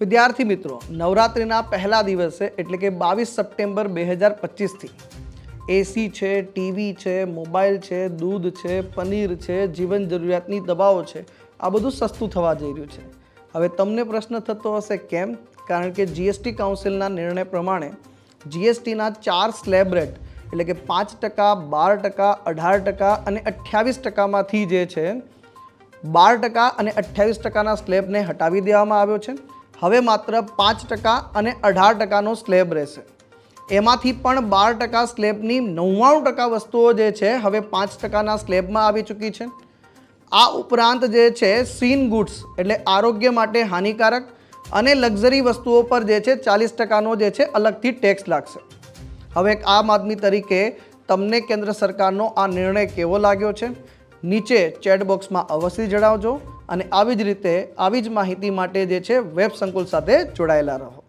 વિદ્યાર્થી મિત્રો, નવરાત્રિના પહેલા દિવસે, એટલે કે બાવીસ સપ્ટેમ્બર બે હજાર પચીસથી એસી છે ટીવી છે, મોબાઈલ છે, દૂધ છે, પનીર છે, જીવન જરૂરિયાતની દવાઓ છે, આ બધું સસ્તું થવા જઈ રહ્યું છે. હવે તમને પ્રશ્ન થતો હશે કેમ? કારણ કે જીએસટી કાઉન્સિલના નિર્ણય પ્રમાણે જીએસટીના ચાર સ્લેબ રેટ, એટલે કે પાંચ ટકા, બાર ટકા, અઢાર ટકા અને અઠ્યાવીસ ટકામાંથી જે છે, બાર ટકા અને અઠ્યાવીસ ટકાના સ્લેબને હટાવી દેવામાં આવ્યો છે. હવે માત્ર પાંચ ટકા અને અઢાર ટકાનો સ્લેબ રહેશે. એમાંથી પણ બાર ટકા સ્લેબની નવ્વાણું ટકા વસ્તુઓ જે છે, હવે પાંચ ટકાના સ્લેબમાં આવી ચૂકી છે. આ ઉપરાંત જે છે, સીન ગુડ્સ એટલે આરોગ્ય માટે હાનિકારક અને લક્ઝરી વસ્તુઓ પર જે છે, ચાલીસ ટકાનો જે છે, અલગથી ટેક્સ લાગશે. હવે એક આમ આદમી તરીકે તમને કેન્દ્ર સરકારનો આ નિર્ણય કેવો લાગ્યો છે? નીચે ચેટ બોક્સમાં અવશ્ય જણાવજો અને આવી જ રીતે આવી જ માહિતી માટે જે છે વેબ સંકુલ સાથે જોડાયેલા રહો.